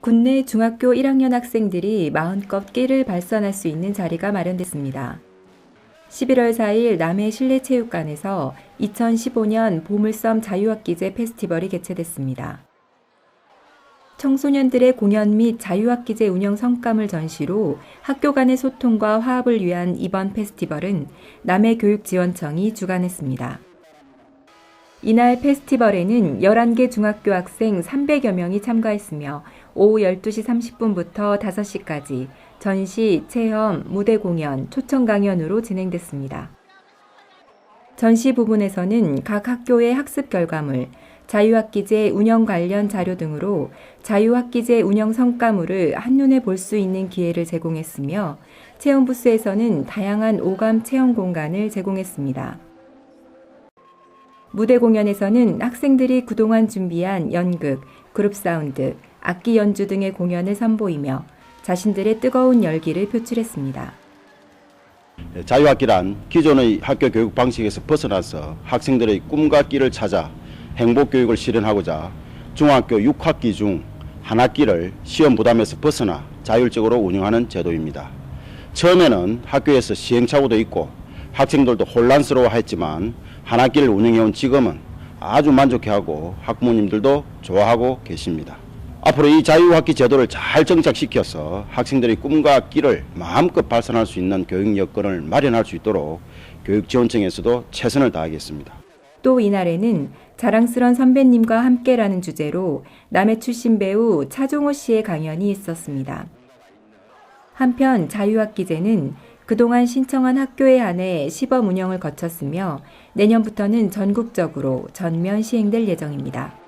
국내 중학교 1학년 학생들이 마음껏 끼를 발산할 수 있는 자리가 마련됐습니다. 11월 4일 남해 실내체육관에서 2015년 보물섬 자유학기제 페스티벌이 개최됐습니다. 청소년들의 공연 및 자유학기제 운영 성과물 전시로 학교 간의 소통과 화합을 위한 이번 페스티벌은 남해 교육지원청이 주관했습니다. 이날 페스티벌에는 11개 중학교 학생 300여 명이 참가했으며 오후 12시 30분부터 5시까지 전시, 체험, 무대 공연, 초청 강연으로 진행됐습니다. 전시 부분에서는 각 학교의 학습 결과물, 자유학기제 운영 관련 자료 등으로 자유학기제 운영 성과물을 한눈에 볼 수 있는 기회를 제공했으며 체험 부스에서는 다양한 오감 체험 공간을 제공했습니다. 무대 공연에서는 학생들이 그동안 준비한 연극, 그룹 사운드, 악기 연주 등의 공연을 선보이며 자신들의 뜨거운 열기를 표출했습니다. 자유학기란 기존의 학교 교육 방식에서 벗어나서 학생들의 꿈과 끼를 찾아 행복 교육을 실현하고자 중학교 6학기 중 한 학기를 시험 부담에서 벗어나 자율적으로 운영하는 제도입니다. 처음에는 학교에서 시행착오도 있고 학생들도 혼란스러워했지만 한 학기를 운영해온 지금은 아주 만족해하고 학부모님들도 좋아하고 계십니다. 앞으로 이 자유학기 제도를 잘 정착시켜서 학생들의 꿈과 끼를 마음껏 발산할 수 있는 교육 여건을 마련할 수 있도록 교육지원청에서도 최선을 다하겠습니다. 또 이날에는 자랑스런 선배님과 함께라는 주제로 남해 출신 배우 차종호 씨의 강연이 있었습니다. 한편 자유학기제는 그동안 신청한 학교에 한해 시범 운영을 거쳤으며 내년부터는 전국적으로 전면 시행될 예정입니다.